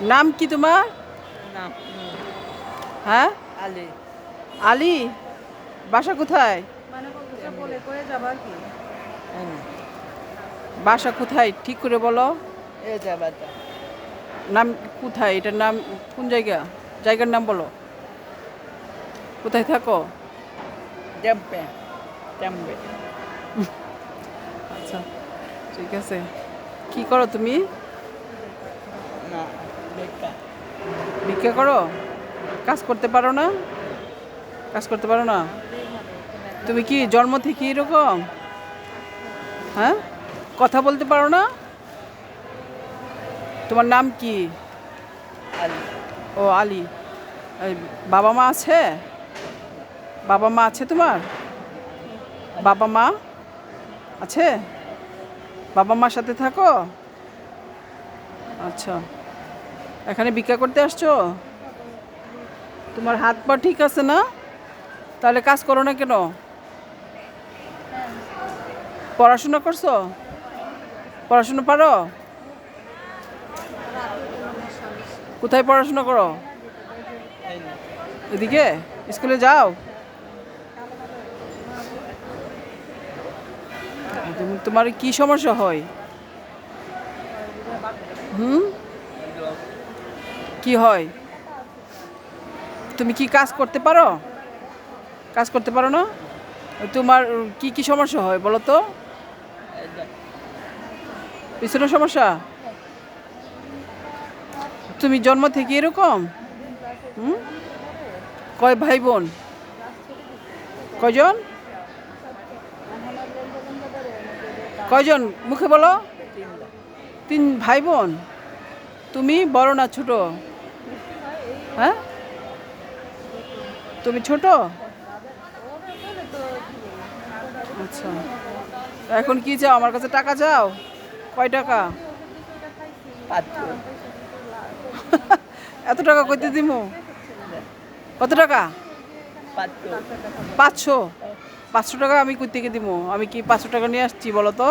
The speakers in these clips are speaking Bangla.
নাম কি তোমার? নাম হ্যাঁ? আলী। আলী? বাসা কোথায়? বাসা কোথায়? ঠিক করে বলো। নাম কোথায়? এটার নাম কোন জায়গা? জায়গার নাম বলো। কোথায় থাকো? আচ্ছা ঠিক আছে। কি করো তুমি? না। ভিক্ষা করো? কাজ করতে পারো না? কাজ করতে পারো না? তুমি কি জন্ম থেকে এরকম? হ্যাঁ? কথা বলতে পারো না? তোমার নাম কি? ও আলী। বাবা মা আছে? বাবা মা আছে তোমার? বাবা মা আছে? বাবা মার সাথে থাকো? আচ্ছা। এখানে ভিক্ষা করতে আসছো? তোমার হাত পা ঠিক আছে না? তাহলে কাজ করো না কেন? পড়াশোনা করছ? পড়াশোনা পারো? কোথায় পড়াশোনা করো? এদিকে? স্কুলে যাও? তুমি- তোমার কি সমস্যা হয়? হুম? কি হয়? তুমি কি কাজ করতে পারো? কাজ করতে পারো না? তোমার কি কি সমস্যা হয় বলো তো? পিছনের সমস্যা? তুমি জন্ম থেকে এরকম? হুম? কয় ভাই বোন? কয়জন? কয়জন? মুখে বলো। তিন ভাই বোন? তুমি বড় না ছোট? হ্যাঁ? তুমি ছোট? আচ্ছা। এখন কি চাও? আমার কাছে টাকা চাও? কয় টাকা? এত টাকা কইতে দিমু? কত টাকা? পাঁচশো। পাঁচশো টাকা আমি কই থেকে দিব আমি কি পাঁচশো টাকা নিয়ে আসছি বলো তো?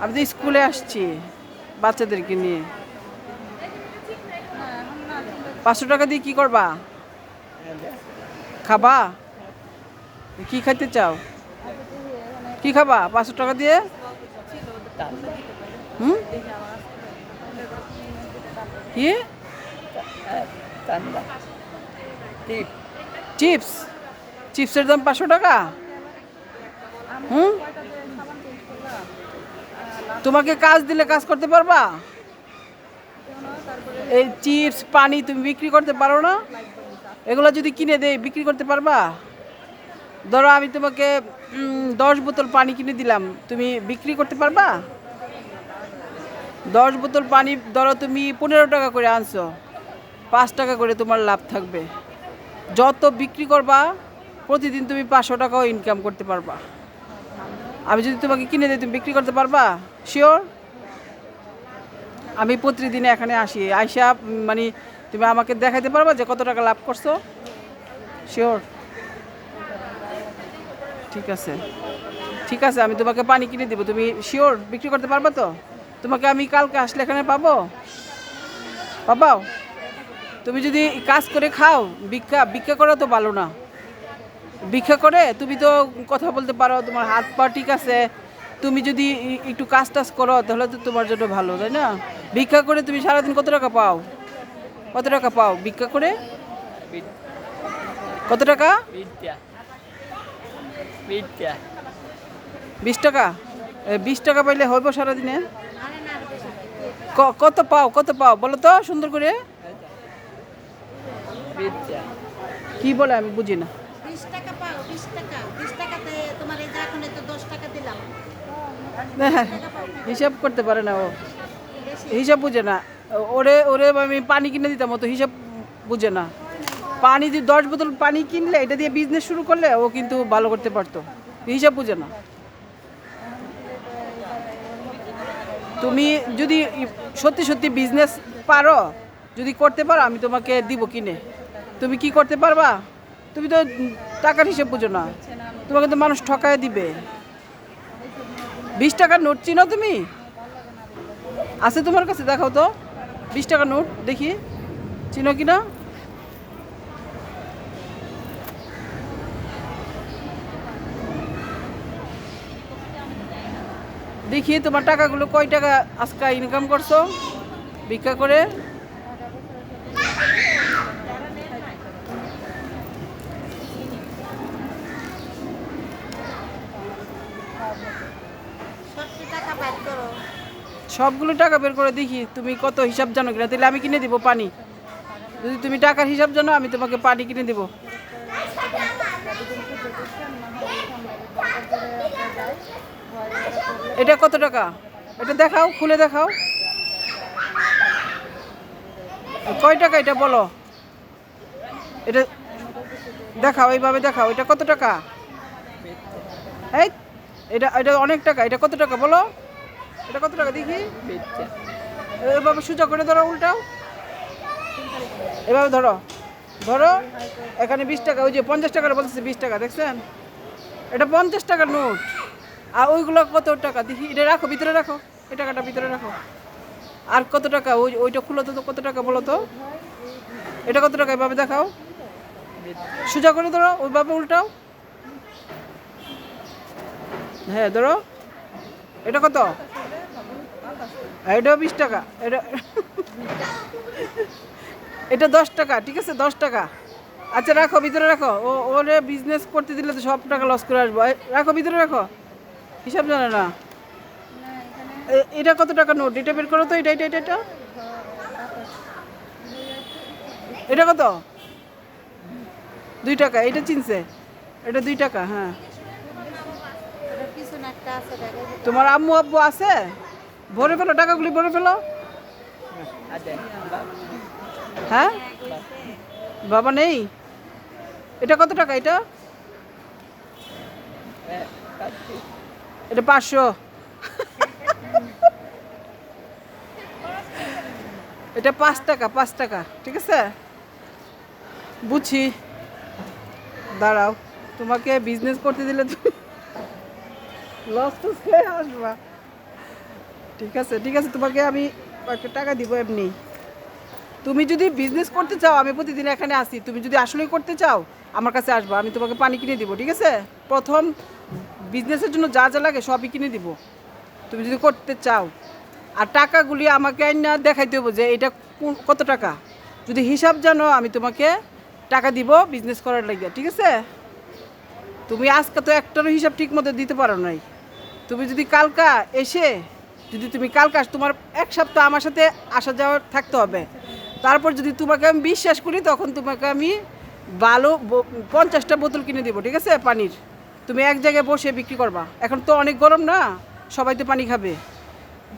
আমি তো স্কুলে আসছি বাচ্চাদেরকে নিয়ে। পাঁচশো টাকা দিয়ে কি করবা? খাবা? কি খাইতে চাও? কি খাবা? পাঁচশো টাকা দিয়ে? হুম? কি? চিপস। চিপসের দাম পাঁচশো টাকা? হুম? তোমাকে কাজ দিলে কাজ করতে পারবা? এই চিপস, পানি তুমি বিক্রি করতে পারো না? এগুলো যদি কিনে দেই, বিক্রি করতে পারবা? ধরো আমি তোমাকে দশ বোতল পানি কিনে দিলাম, তুমি বিক্রি করতে পারবা? দশ বোতল পানি, ধরো তুমি পনেরো টাকা করে আনছো, পাঁচ টাকা করে তোমার লাভ থাকবে। যত বিক্রি করবা, প্রতিদিন তুমি পাঁচশো টাকাও ইনকাম করতে পারবা। আমি যদি তোমাকে কিনে দিই, তুমি বিক্রি করতে পারবা? শিওর আমি প্রতিদিন এখানে আসি। আইসা মানে তুমি আমাকে দেখাইতে পারবা যে কত টাকা লাভ করছ? শিওর ঠিক আছে। ঠিক আছে, আমি তোমাকে পানি কিনে দিব। তুমি শিওর বিক্রি করতে পারবা তো? তোমাকে আমি কালকে আসলে এখানে পাবো? পাবাও তুমি যদি কাজ করে খাও, ভিক্ষা ভিক্ষা করা তো ভালো না। ভিক্ষা করে তুমি তো কথা বলতে পারো, তোমার হাত পা ঠিক আছে তুমি যদি একটু কাজ টাজ করো তাহলে তো তোমার জন্য ভালো তাই না? ভিক্ষা করে তুমি সারাদিন কত টাকা পাও? কত টাকা পাও? ভিক্ষা করে? কত টাকা? বিশ টাকা? বিশ টাকা পাইলে হইব সারাদিনে? ক- কত পাও? কত পাও? বলো তো সুন্দর করে। কি বলে আমি বুঝি না। বিশ টাকা পাও বিশ টাকা বিশ টাকাতে তোমার এই যে এখন তো দশ টাকা দিলাম হ্যাঁ, হিসাব করতে পারে না ও। হিসাব বুঝে না। ওরে ওরে আমি পানি কিনে দিতাম তো হিসাব বুঝে না। পানি দিয়ে দশ বোতল পানি কিনলে, এটা দিয়ে বিজনেস শুরু করলে ও কিন্তু ভালো করতে পারতো। হিসাব বুঝে না। তুমি যদি সত্যি সত্যি বিজনেস পারো, যদি করতে পারো, আমি তোমাকে দিব কিনে। তুমি কি করতে পারবা? তুমি তো টাকার হিসাব বুঝো না। তোমাকে তো মানুষ ঠকায় দিবে। বিশ টাকার নোট চিনো তুমি? আছে তোমার কাছে, দেখাও তো। বিশ টাকার নোট, দেখি। চিনো কিনা দেখি, তোমার টাকাগুলো কয় টাকা আজকে ইনকাম করছ? ভিক্ষা করে সত্তর টাকা বাইর করো সবগুলো টাকা বের করে দেখি, তুমি কত হিসাব জানো কিনা? তাহলে আমি কিনে দিব পানি। যদি তুমি টাকার হিসাব জানো, আমি তোমাকে পানি কিনে দিব। এটা কত টাকা? এটা দেখাও, খুলে দেখাও। কয় টাকা এটা বলো? এটা দেখাও, এইভাবে দেখাও। এটা কত টাকা? এই, এটা এটা অনেক টাকা। এটা কত টাকা বলো? এটা কত টাকা দেখি? এভাবে সোজা করে ধরো উল্টাও। এভাবে ধরো। ধরো, এখানে বিশ টাকা, ওই যে পঞ্চাশ টাকার বলতেছে বিশ টাকা, দেখছেন? এটা পঞ্চাশ টাকার নোট। আর ওইগুলো কত টাকা? দেখি, এটা রাখো, ভিতরে রাখো। এই টাকাটা ভিতরে রাখো। আর কত টাকা? ওই ওইটা খুলো তো কত টাকা বলো তো? এটা কত টাকা? এভাবে দেখাও। সোজা করে ধরো, ওইভাবে উল্টাও। হ্যাঁ ধরো। এটা কত? এটাও বিশ টাকা এটা এটা দশ টাকা ঠিক আছে দশ টাকা। আচ্ছা রাখো ভিতরে রাখো। ও ওরে বিজনেস করতে দিলে তো সব টাকা লস করে আসব। রাখো ভিতরে রাখো। হিসাব জানে না। এটা কত টাকা নোট? এটা বের করো তো এটা এটা এটা এটা। এটা কত? দুই টাকা এটা চিনছে। এটা দুই টাকা হ্যাঁ। তোমার আম্মু আব্বু আছে? ভরে ফেলো, টাকাগুলি ভরে ফেলো। হ্যাঁ? বাবা নেই? এটা কত টাকা এটা? এটা পাঁচশো। এটা পাঁচ টাকা পাঁচ টাকা, ঠিক আছে? বুঝছি দাঁড়াও, তোমাকে বিজনেস করতে দিলে তুমি লস টস খেয়ে আসবা। ঠিক আছে ঠিক আছে, তোমাকে আমি একটা টাকা দিব এমনি। তুমি যদি বিজনেস করতে চাও, আমি প্রতিদিন এখানে আসি তুমি যদি আসলেই করতে চাও, আমার কাছে আসবা, আমি তোমাকে পানি কিনে দিব, ঠিক আছে? প্রথম বিজনেসের জন্য যা যা লাগে সবই কিনে দিব। তুমি যদি করতে চাও, আর টাকাগুলি আমাকে না দেখাইতে হবে যে এটা কত টাকা। যদি হিসাব জানো, আমি তোমাকে টাকা দিব বিজনেস করার লাগে ঠিক আছে? তুমি আজকে তো একটারও হিসাব ঠিক মতো দিতে পারো নাই। তুমি যদি কালকা এসে যদি তুমি কালকা আস- তোমার এক সপ্তাহ আমার সাথে আসা যাওয়া থাকতে হবে। তারপর যদি তোমাকে আমি বিশ্বাস করি, তখন তোমাকে আমি ভালো পঞ্চাশটা বোতল কিনে দেবো, ঠিক আছে? পানির। তুমি এক জায়গায় বসে বিক্রি করবা। এখন তো অনেক গরম না, সবাই তো পানি খাবে।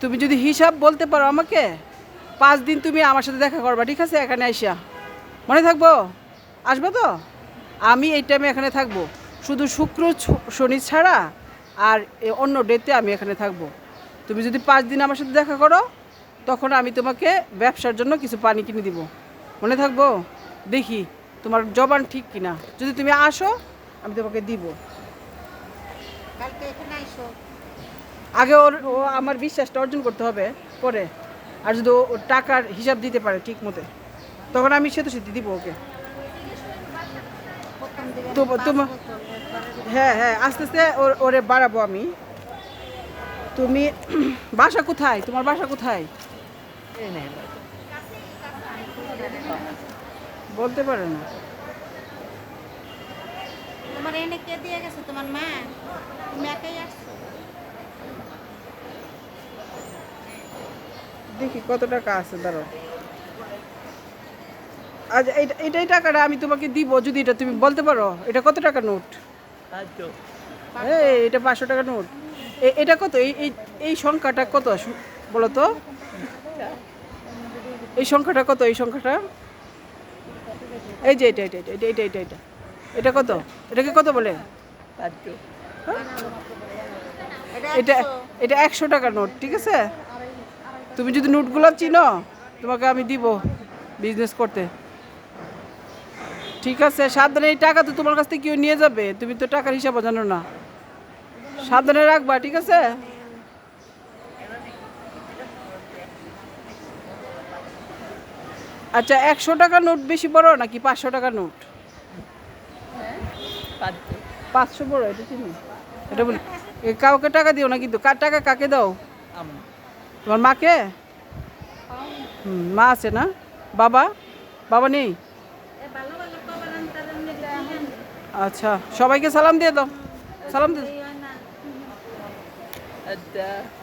তুমি যদি হিসাব বলতে পারো আমাকে, পাঁচ দিন তুমি আমার সাথে দেখা করবা, ঠিক আছে? এখানে আইসা। মনে থাকব? আসবে তো? আমি এই টাইমে এখানে থাকব। শুধু শুক্র শনি ছাড়া আর অন্য ডেতে আমি এখানে থাকব। তুমি যদি পাঁচ দিন আমার সাথে দেখা করো তখন আমি তোমাকে ব্যবসার জন্য কিছু পানি কিনে দিব। মনে থাকব? দেখি তোমার জবান ঠিক কিনা। যদি তুমি আসো আমি তোমাকে দিব। আগে ওর ও আমার বিশ্বাসটা অর্জন করতে হবে পরে। আর যদি ও টাকার হিসাব দিতে পারে ঠিক মতো তখন আমি সেতু সেতু দিব ওকে। তো- তোমার- হ্যাঁ হ্যাঁ আস্তে আস্তে ওর ওরে বাড়াবো আমি। তুমি বাসা কোথায়? তোমার বাসা কোথায়? বলতে পারে না। তোমার এনে কে দিয়ে গেছে? তোমার মা? তুমি একাই আসছো? দেখি কত টাকা আছে দাঁড়ো আজ এইটা এটাই টাকাটা আমি তোমাকে দিব যদি এটা তুমি বলতে পারো। এটা কত টাকা নোট? এই এটা পাঁচশো টাকা নোট। এটা কত? এই এই সংখ্যাটা কত শু- বলো তো এই সংখ্যাটা কত? এই সংখ্যাটা? এই যে এটা এটা এটা এটা এটা এটা এটা। এটা কত? এটাকে কত বলে? আজো এটা এটা একশো। এটা একশো টাকা নোট, ঠিক আছে? তুমি যদি নোটগুলো চিনো, তোমাকে আমি দিব বিজনেস করতে। ঠিক আছে, সাবধানে, এই টাকা তো তোমার কাছ থেকে কেউ নিয়ে যাবে। তুমি তো টাকার হিসাব জানো না। সাবধানে রাখবা ঠিক আছে? আচ্ছা একশো টাকা নোট বেশি বড় নাকি পাঁচশো টাকা নোট? পাঁচশো বড় এটা চিনি এটা বলি কাউকে টাকা দিও না কিন্তু কার টাকা কাকে দাও? তোমার মাকে? মা আছে না? বাবা? বাবা নেই। আচ্ছা সবাইকে সালাম দিয়ে দাও। সালাম দিয়ে এই হয় না আচ্ছা